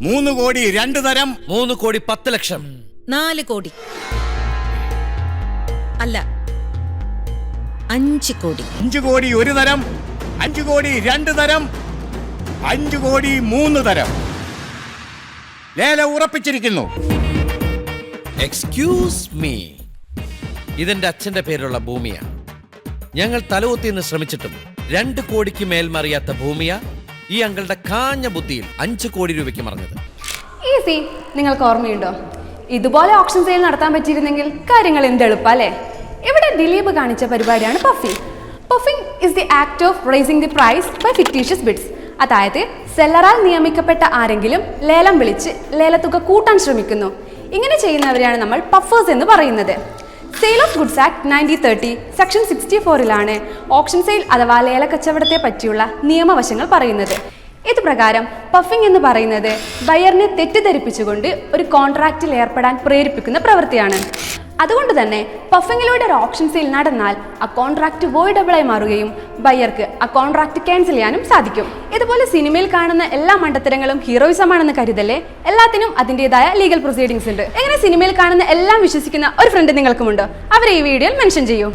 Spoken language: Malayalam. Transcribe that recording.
മൂന്ന് കോടി രണ്ട് തരം. മൂന്ന് കോടി പത്ത് ലക്ഷം. നാല് കോടി. അല്ല അഞ്ച് കോടി. അഞ്ചു കോടി ഒരു തരം അഞ്ചു കോടി രണ്ട് തരം അഞ്ചു കോടി മൂന്ന് തരം. ലേല ഉറപ്പിച്ചിരിക്കുന്നു. എക്സ്ക്യൂസ് മീ ഇതെന്റെ അച്ഛന്റെ പേരുള്ള ഭൂമിയാണ് ഞങ്ങൾ തലകുത്തിന്ന് ശ്രമിച്ചിട്ടും രണ്ട് കോടിക്ക് മേൽമറിയാത്ത ഭൂമിയ. ഈ അങ്കളുടെ കാഞ്ഞ ബുദ്ധിയിൽ അഞ്ച് കോടി രൂപയ്ക്ക് മറിഞ്ഞത്. ഈസി നിങ്ങൾക്ക് ഓർമ്മയുണ്ടോ? ഇതുപോലെ ഓപ്ഷൻ സെയിൽ നടത്താൻ പറ്റിയിരുന്നെങ്കിൽ കാര്യങ്ങൾ എന്ത് എളുപ്പല്ലേ ഇവിടെ ദിലീപ് കാണിച്ച പരിപാടിയാണ് puffing puffing is the act of raising the price by fictitious bids അതായത് സെല്ലറാൽ നിയമിക്കപ്പെട്ട ആരെങ്കിലും ലേലം വിളിച്ച് ലേലത്തുക കൂട്ടാൻ ശ്രമിക്കുന്നു. ഇങ്ങനെ ചെയ്യുന്നവരെയാണ് നമ്മൾ പഫേഴ്സ് എന്ന് പറയുന്നത്. Sale of goods act nineteen thirty section sixty ഫോറിലാണ് option sale അഥവാ ലേല കച്ചവടത്തെ പറ്റിയുള്ള നിയമവശങ്ങൾ പറയുന്നത്. ഇത് പ്രകാരം പഫിംഗ് എന്ന് പറയുന്നത് ബയറിനെ തെറ്റിദ്ധരിപ്പിച്ചുകൊണ്ട് ഒരു കോൺട്രാക്റ്റിൽ ഏർപ്പെടാൻ പ്രേരിപ്പിക്കുന്ന പ്രവൃത്തിയാണ്. അതുകൊണ്ട് തന്നെ പഫിങ്ങിലൂടെ ഒരു ഓപ്ഷൻ സെയിൽ നടന്നാൽ ആ കോൺട്രാക്റ്റ് വോയിഡബിളായി മാറുകയും ബയ്യർക്ക് ആ കോൺട്രാക്റ്റ് ക്യാൻസൽ ചെയ്യാനും സാധിക്കും. ഇതുപോലെ സിനിമയിൽ കാണുന്ന എല്ലാ മണ്ടത്തരങ്ങളും ഹീറോയിസമാണെന്ന് കരുതല്ലേ? എല്ലാത്തിനും അതിന്റെതായ ലീഗൽ പ്രൊസീഡിങ്സ് ഉണ്ട്. എങ്ങനെ സിനിമയിൽ കാണുന്ന എല്ലാം വിശ്വസിക്കുന്ന ഒരു ഫ്രണ്ട് നിങ്ങൾക്കുമുണ്ട്. അവരെ ഈ വീഡിയോയിൽ മെൻഷൻ ചെയ്യൂ.